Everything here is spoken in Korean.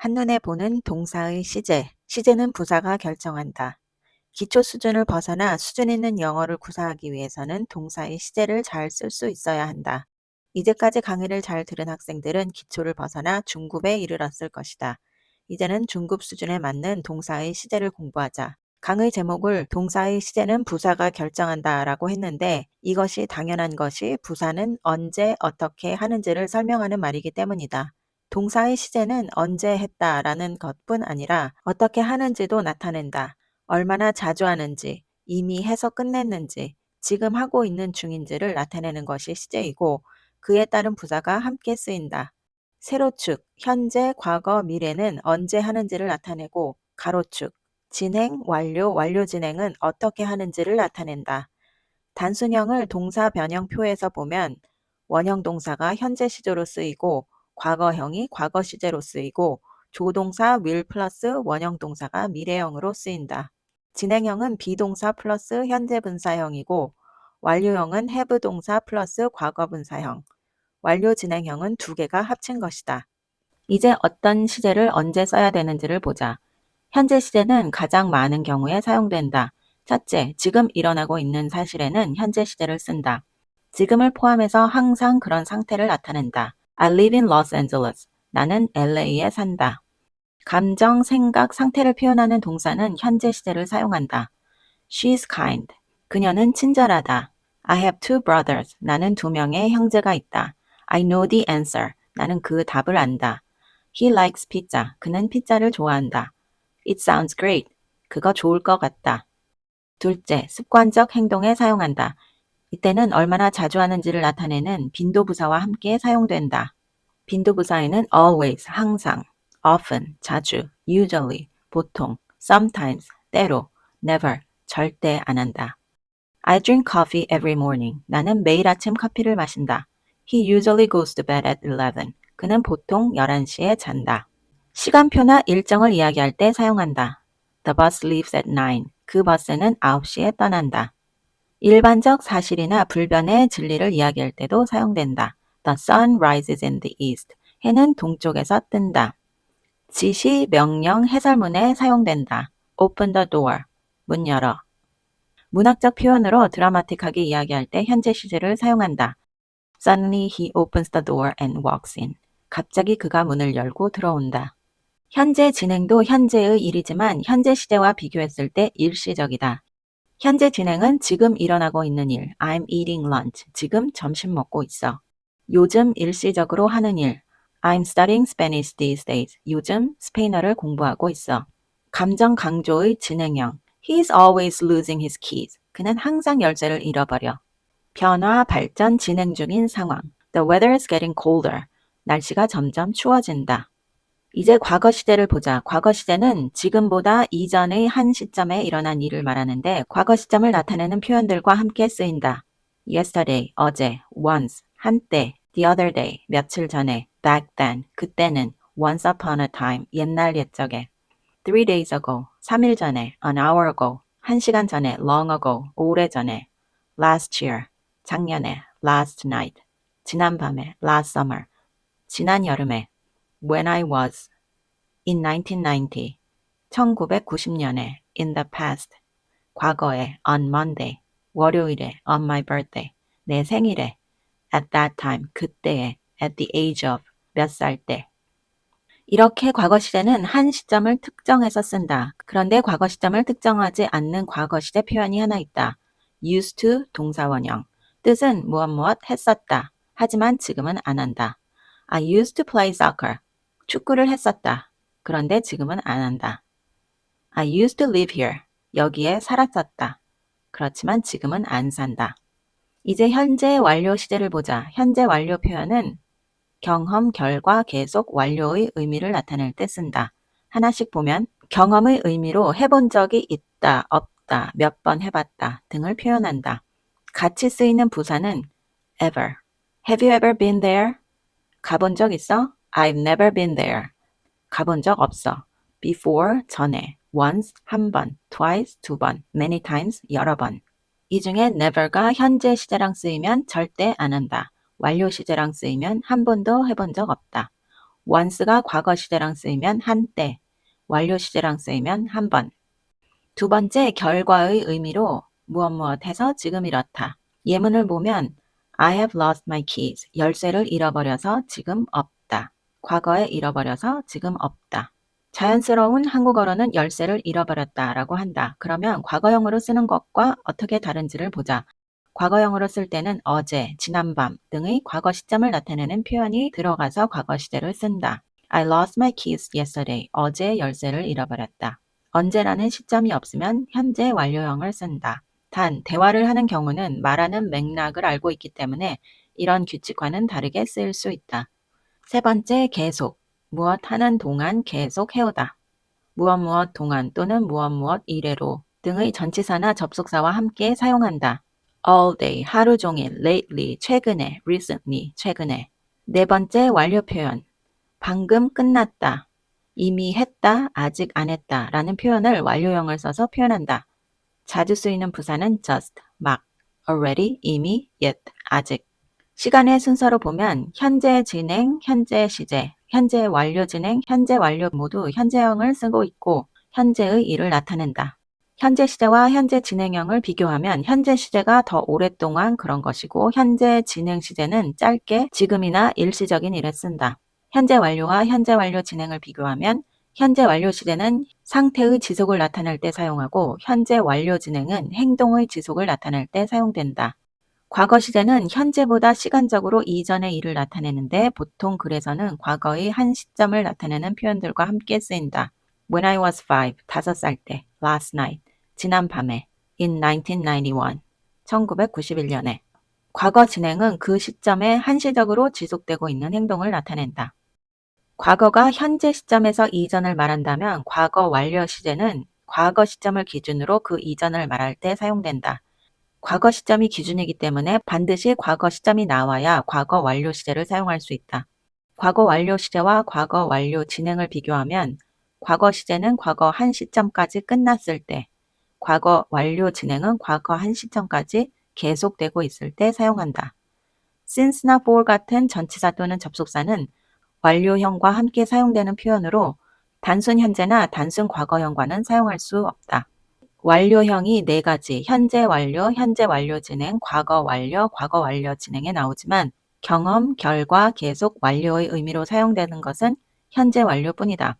한눈에 보는 동사의 시제. 시제는 부사가 결정한다. 기초 수준을 벗어나 수준 있는 영어를 구사하기 위해서는 동사의 시제를 잘 쓸 수 있어야 한다. 이제까지 강의를 잘 들은 학생들은 기초를 벗어나 중급에 이르렀을 것이다. 이제는 중급 수준에 맞는 동사의 시제를 공부하자. 강의 제목을 동사의 시제는 부사가 결정한다 라고 했는데 이것이 당연한 것이 부사는 언제 어떻게 하는지를 설명하는 말이기 때문이다. 동사의 시제는 언제 했다라는 것뿐 아니라 어떻게 하는지도 나타낸다. 얼마나 자주 하는지, 이미 해서 끝냈는지, 지금 하고 있는 중인지를 나타내는 것이 시제이고 그에 따른 부사가 함께 쓰인다. 세로축, 현재, 과거, 미래는 언제 하는지를 나타내고 가로축, 진행, 완료, 완료 진행은 어떻게 하는지를 나타낸다. 단순형을 동사 변형표에서 보면 원형 동사가 현재 시제로 쓰이고 과거형이 과거 시제로 쓰이고 조동사 will 플러스 원형 동사가 미래형으로 쓰인다. 진행형은 비동사 플러스 현재 분사형이고 완료형은 have 동사 플러스 과거 분사형, 완료 진행형은 두 개가 합친 것이다. 이제 어떤 시제를 언제 써야 되는지를 보자. 현재 시제는 가장 많은 경우에 사용된다. 첫째, 지금 일어나고 있는 사실에는 현재 시제를 쓴다. 지금을 포함해서 항상 그런 상태를 나타낸다. I live in Los Angeles. 나는 LA에 산다. 감정, 생각, 상태를 표현하는 동사는 현재 시제를 사용한다. She's kind. 그녀는 친절하다. I have two brothers. 나는 두 명의 형제가 있다. I know the answer. 나는 그 답을 안다. He likes pizza. 그는 피자를 좋아한다. It sounds great. 그거 좋을 것 같다. 둘째, 습관적 행동에 사용한다. 이때는 얼마나 자주 하는지를 나타내는 빈도 부사와 함께 사용된다. 빈도 부사에는 always, 항상, often, 자주, usually, 보통, sometimes, 때로, never, 절대 안 한다. I drink coffee every morning. 나는 매일 아침 커피를 마신다. He usually goes to bed at 11. 그는 보통 11시에 잔다. 시간표나 일정을 이야기할 때 사용한다. The bus leaves at 9. 그 버스는 9시에 떠난다. 일반적 사실이나 불변의 진리를 이야기할 때도 사용된다. The sun rises in the east. 해는 동쪽에서 뜬다. 지시, 명령, 해설문에 사용된다. Open the door. 문 열어. 문학적 표현으로 드라마틱하게 이야기할 때 현재 시제를 사용한다. Suddenly he opens the door and walks in. 갑자기 그가 문을 열고 들어온다. 현재 진행도 현재의 일이지만 현재 시제와 비교했을 때 일시적이다. 현재 진행은 지금 일어나고 있는 일, I'm eating lunch, 지금 점심 먹고 있어. 요즘 일시적으로 하는 일, I'm studying Spanish these days, 요즘 스페인어를 공부하고 있어. 감정 강조의 진행형, He's always losing his keys, 그는 항상 열쇠를 잃어버려. 변화, 발전, 진행 중인 상황, The weather is getting colder, 날씨가 점점 추워진다. 이제 과거 시대를 보자. 과거 시대는 지금보다 이전의 한 시점에 일어난 일을 말하는데 과거 시점을 나타내는 표현들과 함께 쓰인다. yesterday, 어제, once, 한때, the other day, 며칠 전에, back then, 그때는, once upon a time, 옛날 옛적에, three days ago, 3일 전에, an hour ago, 1시간 전에, long ago, 오래 전에, last year, 작년에, last night, 지난 밤에, last summer, 지난 여름에, when I was, in 1990, 1990년에, in the past, 과거에, on Monday, 월요일에, on my birthday, 내 생일에, at that time, 그때에, at the age of, 몇 살 때. 이렇게 과거 시제는 한 시점을 특정해서 쓴다. 그런데 과거 시점을 특정하지 않는 과거 시제 표현이 하나 있다. used to 동사원형. 뜻은 무엇 무엇 했었다. 하지만 지금은 안 한다. I used to play soccer. 축구를 했었다. 그런데 지금은 안 한다. I used to live here. 여기에 살았었다. 그렇지만 지금은 안 산다. 이제 현재 완료 시제를 보자. 현재 완료 표현은 경험, 결과, 계속, 완료의 의미를 나타낼 때 쓴다. 하나씩 보면 경험의 의미로 해본 적이 있다, 없다, 몇 번 해봤다 등을 표현한다. 같이 쓰이는 부사는 ever. Have you ever been there? 가본 적 있어? I've never been there. 가본 적 없어. Before, 전에. Once, 한 번. Twice, 두 번. Many times, 여러 번. 이 중에 never가 현재 시제랑 쓰이면 절대 안 한다. 완료 시제랑 쓰이면 한 번도 해본 적 없다. once가 과거 시제랑 쓰이면 한때, 완료 시제랑 쓰이면 한 번. 두 번째 결과의 의미로 무엇 무엇 해서 지금 이렇다. 예문을 보면 I have lost my keys. 열쇠를 잃어버려서 지금 없다. 과거에 잃어버려서 지금 없다. 자연스러운 한국어로는 열쇠를 잃어버렸다 라고 한다. 그러면 과거형으로 쓰는 것과 어떻게 다른지를 보자. 과거형으로 쓸 때는 어제, 지난밤 등의 과거 시점을 나타내는 표현이 들어가서 과거 시제를 쓴다. I lost my keys yesterday. 어제 열쇠를 잃어버렸다. 언제라는 시점이 없으면 현재 완료형을 쓴다. 단, 대화를 하는 경우는 말하는 맥락을 알고 있기 때문에 이런 규칙과는 다르게 쓰일 수 있다. 세 번째, 계속. 무엇 하는 동안 계속 해오다. 무엇 무엇 동안 또는 무엇 무엇 이래로 등의 전치사나 접속사와 함께 사용한다. all day, 하루 종일, lately, 최근에, recently, 최근에. 네 번째 완료 표현. 방금 끝났다. 이미 했다, 아직 안 했다 라는 표현을 완료형을 써서 표현한다. 자주 쓰이는 부사는 just, 막, already, 이미, yet, 아직. 시간의 순서로 보면 현재 진행, 현재 시제, 현재 완료 진행, 현재 완료 모두 현재형을 쓰고 있고 현재의 일을 나타낸다. 현재 시제와 현재 진행형을 비교하면 현재 시제가 더 오랫동안 그런 것이고 현재 진행 시제는 짧게 지금이나 일시적인 일에 쓴다. 현재 완료와 현재 완료 진행을 비교하면 현재 완료 시제는 상태의 지속을 나타낼 때 사용하고 현재 완료 진행은 행동의 지속을 나타낼 때 사용된다. 과거 시제는 현재보다 시간적으로 이전의 일을 나타내는데 보통 글에서는 과거의 한 시점을 나타내는 표현들과 함께 쓰인다. When I was five, 다섯 살 때, last night, 지난 밤에, in 1991, 1991년에. 과거 진행은 그 시점에 한시적으로 지속되고 있는 행동을 나타낸다. 과거가 현재 시점에서 이전을 말한다면 과거 완료 시제는 과거 시점을 기준으로 그 이전을 말할 때 사용된다. 과거 시점이 기준이기 때문에 반드시 과거 시점이 나와야 과거 완료 시제를 사용할 수 있다. 과거 완료 시제와 과거 완료 진행을 비교하면 과거 시제는 과거 한 시점까지 끝났을 때, 과거 완료 진행은 과거 한 시점까지 계속되고 있을 때 사용한다. since나 for 같은 전치사 또는 접속사는 완료형과 함께 사용되는 표현으로 단순 현재나 단순 과거형과는 사용할 수 없다. 완료형이 네 가지, 현재 완료, 현재 완료 진행, 과거 완료, 과거 완료 진행에 나오지만 경험, 결과, 계속, 완료의 의미로 사용되는 것은 현재 완료뿐이다.